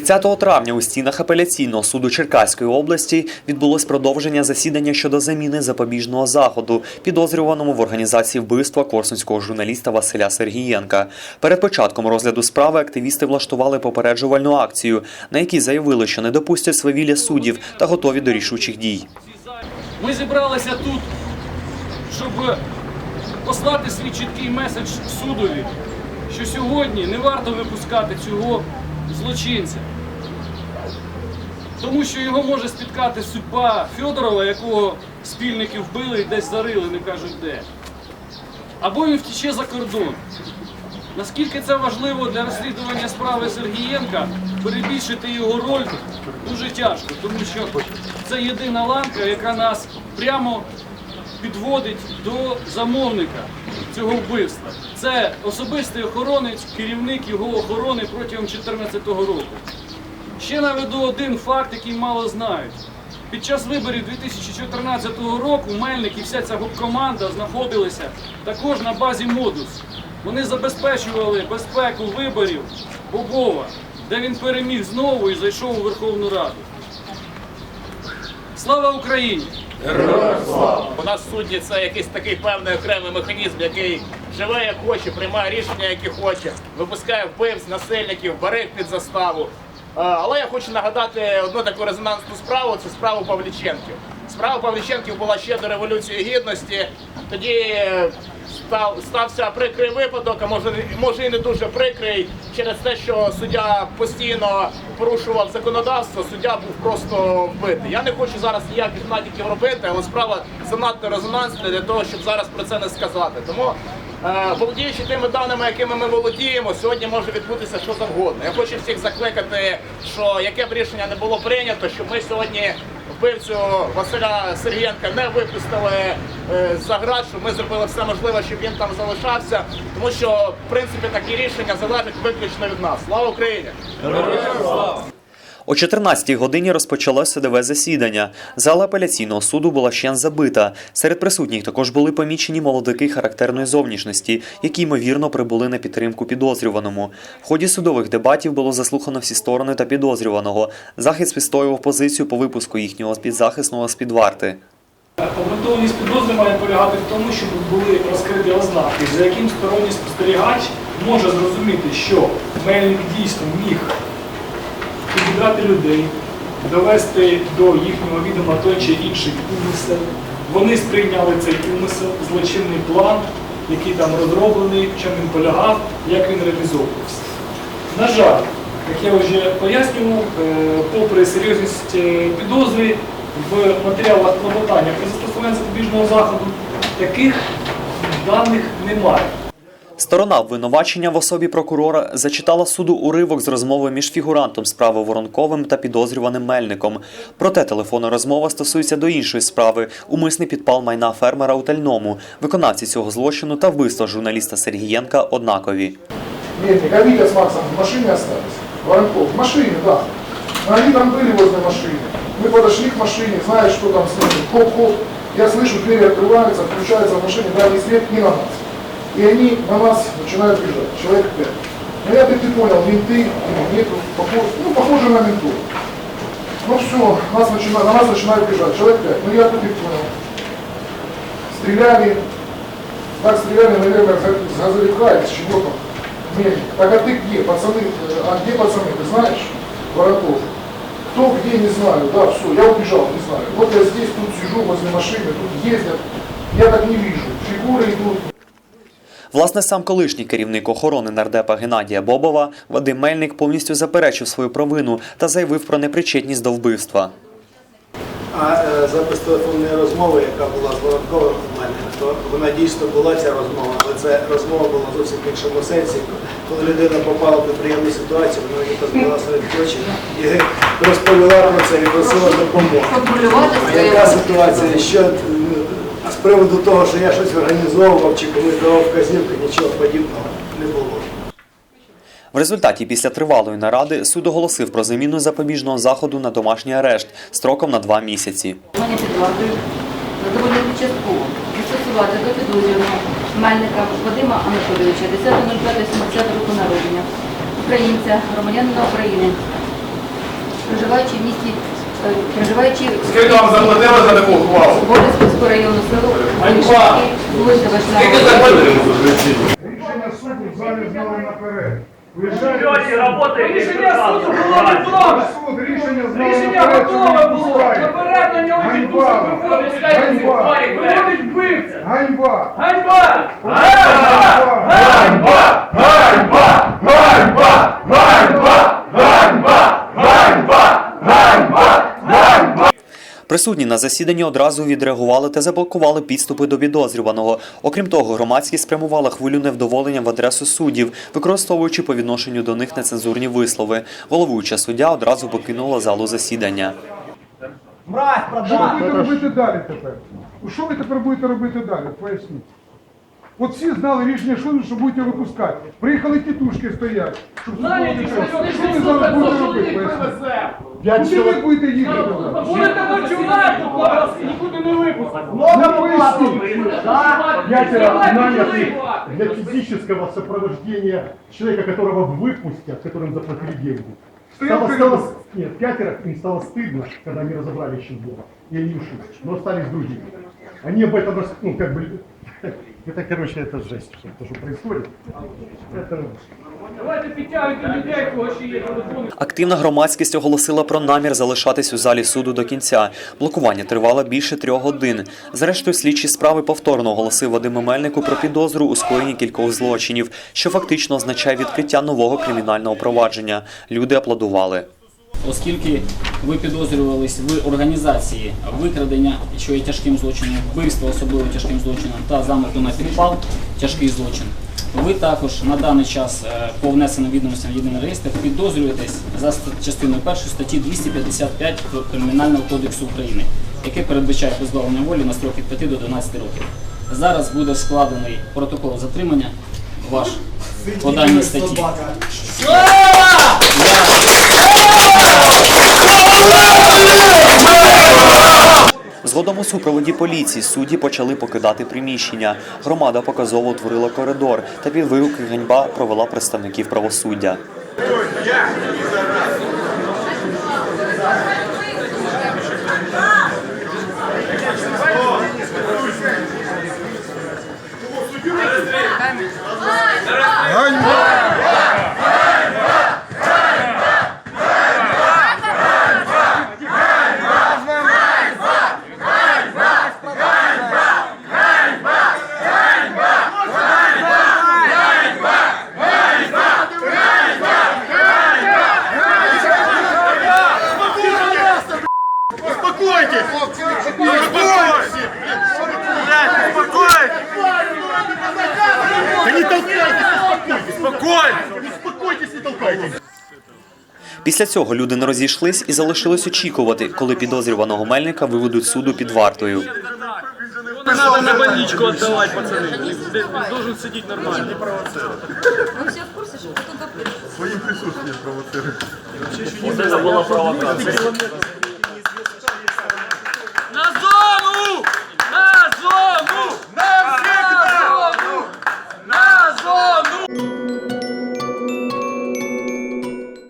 30 травня у стінах апеляційного суду Черкаської області відбулось продовження засідання щодо заміни запобіжного заходу, підозрюваному в організації вбивства корсунського журналіста Василя Сергієнка. Перед початком розгляду справи активісти влаштували попереджувальну акцію, на якій заявили, що не допустять свавілля суддів та готові до рішучих дій. Ми зібралися тут, щоб послати свій чіткий меседж судові, що сьогодні не варто випускати цього злочинця. Тому що його може спіткати судьба Федорова, якого спільники вбили і десь зарили, не кажуть де. Або він втіче за кордон. Наскільки це важливо для розслідування справи Сергієнка, перебільшити його роль дуже тяжко, тому що це єдина ланка, яка нас прямо підводить до замовника цього вбивства. Це особистий охоронець, керівник його охорони протягом 2014 року. Ще наведу один факт, який мало знають. Під час виборів 2014 року Мельник і вся ця команда знаходилися також на базі Модус. Вони забезпечували безпеку виборів Бобова, де він переміг знову і зайшов у Верховну Раду. Слава Україні! У нас судді це якийсь такий певний окремий механізм, який живе як хоче, приймає рішення, які хоче, випускає вбивць, насильників, бере під заставу. Е, Але я хочу нагадати одну таку резонансну справу це справу Павліченків. Справа Павліченків була ще до Революції Гідності. Тоді е, став, стався прикрий випадок, а може, може і не дуже прикрий, через те, що суддя постійно порушував законодавство, суддя був просто вбитий. Я не хочу зараз ніяких натяків робити, але справа занадто резонансна для того, щоб зараз про це не сказати. Тому Володіючи тими даними, якими ми володіємо, сьогодні може відбутися що завгодно. Я хочу всіх закликати, що яке б рішення не було прийнято, щоб ми сьогодні вбивцю Василя Сергієнка не випустили е, за град, щоб ми зробили все можливе, щоб він там залишався, тому що в принципі такі рішення залежать виключно від нас. Слава Україні! О 14-й годині розпочалося судове засідання. Зала апеляційного суду була ще забита. Серед присутніх також були помічені молодики характерної зовнішності, які ймовірно прибули на підтримку підозрюваному. В ході судових дебатів було заслухано всі сторони та підозрюваного. Захист відстоював позицію по випуску їхнього підзахисного з-під варти. Обґрунтованість підозри має полягати в тому, щоб були розкриті ознаки, за яким сторонній спостерігач може зрозуміти, що мельник дійсно міг підібрати людей, довести до їхнього відома той чи інший умисел. Вони сприйняли цей умисел, злочинний план, який там розроблений, в чому він полягав, як він реалізовувався. На жаль, як я вже пояснював, е, попри серйозність е, підозри в матеріалах клопотання про застосування запобіжного заходу, таких даних немає. Сторона обвинувачення в особі прокурора зачитала суду уривок з розмови між фігурантом справи Воронковим та підозрюваним Мельником. Проте телефонна розмова стосується до іншої справи умисний підпал майна фермера у Тальному. Виконавці цього злочину та вбивства журналіста Сергієнка однакові. Мельник, а Витя с Максом в машине остались? Воронков, в машине, да. Но они там были возле машины. Мы подошли к машине, знаешь, что там с ними. Хоп-хоп. Я слышу, двери открываются, включается в машине дальний свет и на нас. И они на нас начинают бежать. Человек пять. Ну я так и понял, менты или нету, похоже, ну похоже на ментов. Ну все, нас начинают, на нас начинают бежать. Человек пять. Ну я так и понял. Стреляли, так стреляли, наверное, с газовика или с чего-то. Так а ты где, пацаны? э, А где пацаны, ты знаешь? Воронков. Кто где, не знаю. Да, все, я убежал, не знаю. Вот я здесь, тут сижу возле машины, тут ездят. Я так не вижу. Фигуры идут. Власне, сам колишній керівник охорони нардепа Геннадія Бобова Вадим Мельник повністю заперечив свою провину та заявив про непричетність до вбивства. А е, запис телефонної розмови, яка була з Воронковим то вона дійсно була ця розмова, але це розмова була зовсім в іншому сенсі. Коли людина попала в неприємну ситуацію, вона мені позвонила серед очі і розповіла про це і просила допомоги. А яка ситуація? Що з приводу того, що я щось організовував чи комусь давав вказівки, нічого подібного не було. В результаті після тривалої наради суд оголосив про заміну запобіжного заходу на домашній арешт строком на два місяці. Мене під вартою задовольнити частково застосувати до підозрюваного Мельника Вадима Анатолійовича 10.05.70 року народження, українця, громадянина України, проживаючи в місті, е, проживаючи Скільки вам заплатили за таку ухвалу? Бориспільського району Ганьба! Рішення суду в залі знали наперед. Рішення суду було готове. Суд рішення знали Рішення готове було. Наперед на нього Ганьба! відпустку виходить, Ганьба! вбивця. Ганьба! Ганьба! Присутні на засіданні одразу відреагували та заблокували підступи до підозрюваного. Окрім того, громадськість спрямувала хвилю невдоволення в адресу суддів, використовуючи по відношенню до них нецензурні вислови. Головуюча суддя одразу покинула залу засідання. Що ви будете робити далі тепер? Що ви тепер будете робити далі? Поясніть. От всі знали рішення суду, що будете випускати. Приїхали тітушки стоять. Щоб Знаєте, судити. що Що ви зараз будете робити? Поясніть. Куди ви будете їхати? Будете ночувати, будь нікуди не випустити. Ну, поясніть. Пятеро нанятых чоловік. для физического сопровождения человека, которого выпустят, которым заплатили деньги. Стоял Стало, перед- стало, нет, пятеро им стало стыдно, когда они разобрали еще было. И они ушли. Но остались другие. Они об этом, рас- ну, как бы, это, короче, это жесть, что, то, что происходит. Это, Давайте підтягуйте людей, у кого ще є телефони. Активна громадськість оголосила про намір залишатись у залі суду до кінця. Блокування тривало більше трьох годин. Зрештою, слідчі справи повторно оголосив Вадиму Мельнику про підозру у скоєнні кількох злочинів, що фактично означає відкриття нового кримінального провадження. Люди аплодували. оскільки ви підозрювались в організації викрадення, що є тяжким злочином, вбивства особливо тяжким злочином та замаху на підпал, тяжкий злочин. Ви також на даний час е, по внесеним відомостям в єдиний реєстр підозрюєтесь за частиною 1 статті 255 Кримінального кодексу України, яке передбачає позбавлення волі на строк від 5 до 12 років. Зараз буде складений протокол затримання ваш по даній статті. Згодом у супроводі поліції судді почали покидати приміщення. Громада показово утворила коридор та під вигуки ганьба провела представників правосуддя. Після цього люди не розійшлись і залишились очікувати, коли підозрюваного мельника виведуть суду під вартою. Не треба на больничку віддавати, пацани. Він должен сидіти нормально. Ви все в курсі, що ви тут Це була провокація.